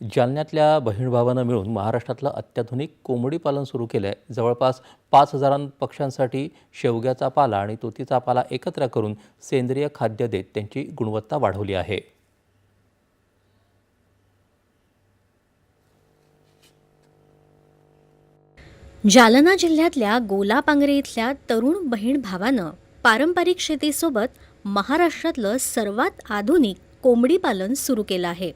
जालन्यातल्या बहीणभावानं मिळून महाराष्ट्रातलं अत्याधुनिक कोंबडी पालन सुरू केलं आहे जवळपास पाच हजारां पक्ष्यांसाठी शेवग्याचा पाला आणि तुतीचा पाला एकत्र करून सेंद्रिय खाद्य देत त्यांची गुणवत्ता वाढवली आहे. जालना जिल्ह्यातल्या गोलापांगरे इथल्या तरुण बहीण भावानं पारंपरिक शेतीसोबत महाराष्ट्रातलं सर्वात आधुनिक कोंबडी पालन सुरू केलं आहे.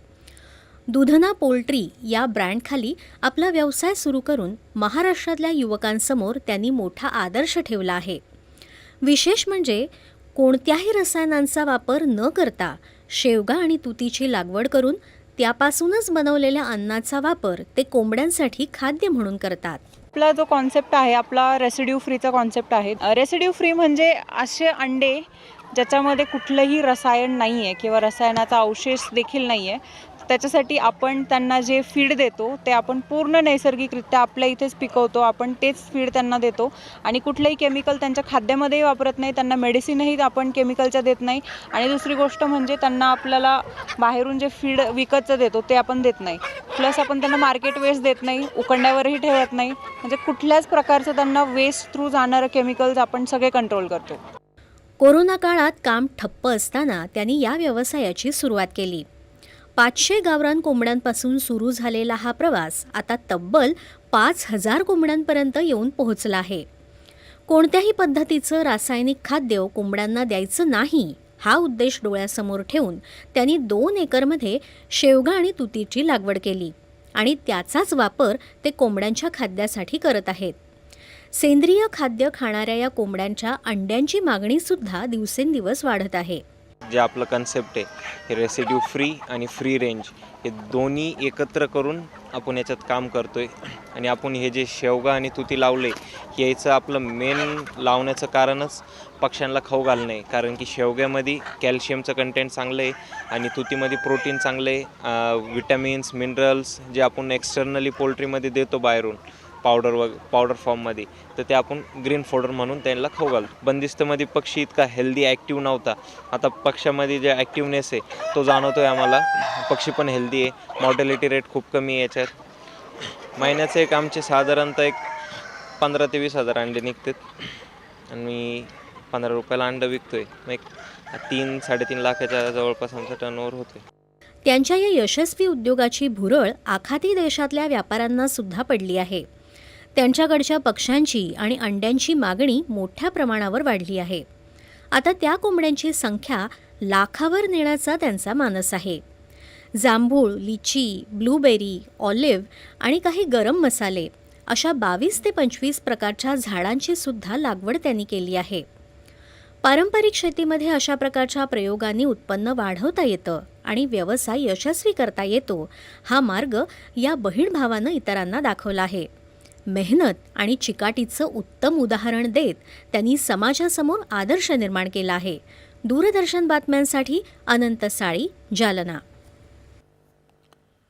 दुधना पोल्ट्री या ब्रँडखाली आपला व्यवसाय सुरू करून महाराष्ट्रातल्या युवकांसमोर त्यांनी मोठा आदर्श ठेवला आहे. विशेष म्हणजे कोणत्याही रसायनांचा वापर न करता शेवगा आणि तुतीची लागवड करून त्यापासूनच बनवलेल्या अन्नाचा वापर ते कोंबड्यांसाठी खाद्य म्हणून करतात. आपला जो कॉन्सेप्ट आहे आपला रेसिड्यू फ्रीचा कॉन्सेप्ट आहे. रेसिड्यू फ्री म्हणजे असे अंडे ज्याच्यामध्ये कुठलंही रसायन नाही आहे किंवा रसायनाचा अवशेष देखील नाही आहे त्याच्यासाठी आपण त्यांना जे फीड देतो ते आपण पूर्ण नैसर्गिकरित्या आपल्या इथेच पिकवतो आपण तेच फीड त्यांना देतो. आणि कुठलंही केमिकल त्यांच्या खाद्यामध्येही वापरत नाही त्यांना मेडिसिनही आपण केमिकलच्या देत नाही. आणि दुसरी गोष्ट म्हणजे त्यांना आपल्याला बाहेरून जे फीड विकतचं देतो ते आपण देत नाही. प्लस आपण त्यांना मार्केट वेस्ट देत नाही उकंड्यावरही ठेवत नाही. म्हणजे कुठल्याच प्रकारचं त्यांना वेस्ट थ्रू जाणारं केमिकल्स आपण सगळे कंट्रोल करतो. कोरोना काळात काम ठप्प असताना त्यांनी या व्यवसायाची सुरुवात केली. पाचशे गावरान कोंबड्यांपासून सुरू झालेला हा प्रवास आता तब्बल पाच हजार कोंबड्यांपर्यंत येऊन पोहोचला आहे. कोणत्याही पद्धतीचं रासायनिक खाद्य कोंबड्यांना द्यायचं नाही हा उद्देश डोळ्यासमोर ठेवून त्यांनी दोन एकरमध्ये शेवगा आणि तुतीची लागवड केली आणि त्याचाच वापर ते कोंबड्यांच्या खाद्यासाठी करत आहेत. सेंद्रिय खाद्य खाणाऱ्या या कोंबड्यांच्या अंड्यांची मागणीसुद्धा दिवसेंदिवस वाढत आहे. जे आपलं कन्सेप्ट आहे हे रेसिड्यू फ्री आणि फ्री रेंज हे दोन्ही एकत्र करून आपण याच्यात काम करतोय. आणि आपण हे जे शेवगा आणि तुती लावले याचं आपलं मेन लावण्याचं कारणच पक्ष्यांना खाऊ घालणं आहे. कारण की शेवग्यामध्ये कॅल्शियमचं कंटेंट चांगलं आहे आणि तुतीमध्ये प्रोटीन चांगलं आहे. विटॅमिन्स मिनरल्स जे आपण एक्सटर्नली पोल्ट्रीमध्ये देतो बाहेरून पावडर व पावडर फॉर्ममध्ये तर ते आपण ग्रीन फोडर म्हणून त्यांना खाऊ घालतो. बंदिस्तमध्ये पक्षी इतका हेल्दी ॲक्टिव्ह नव्हता. आता पक्षामध्ये जे ॲक्टिवनेस आहे तो जाणवतो आहे आम्हाला. पक्षी पण हेल्दी आहे. मॉर्टॅलिटी रेट खूप कमी आहे याच्यात. महिन्याचं एक आमचे साधारणतः एक पंधरा ते वीस हजार अंडे निघतात. आणि पंधरा रुपयाला अंडं विकतो आहे मग एक तीन साडेतीन लाखाच्या जवळपास आमचा टर्नओव्हर होतो आहे त्यांच्या या यशस्वी उद्योगाची भुरळ आखाती देशातल्या व्यापाऱ्यांना सुद्धा पडली आहे. त्यांच्याकडच्या पक्ष्यांची आणि अंड्यांची मागणी मोठ्या प्रमाणावर वाढली आहे. आता त्या कोंबड्यांची संख्या लाखावर नेण्याचा त्यांचा मानस आहे. जांभूळ लिची ब्लूबेरी ऑलिव्ह आणि काही गरम मसाले अशा बावीस ते पंचवीस प्रकारच्या झाडांची सुद्धा लागवड त्यांनी केली आहे. पारंपरिक शेतीमध्ये अशा प्रकारच्या प्रयोगांनी उत्पन्न वाढवता येतं आणि व्यवसाय यशस्वी करता येतो हा मार्ग या बहीण भावानं इतरांना दाखवला आहे. मेहनत आणि चिकाटीचं उत्तम उदाहरण देत त्यांनी समाजासमोर आदर्श निर्माण केला आहे. दूरदर्शन बातम्यांसाठी अनंत साळी जालना.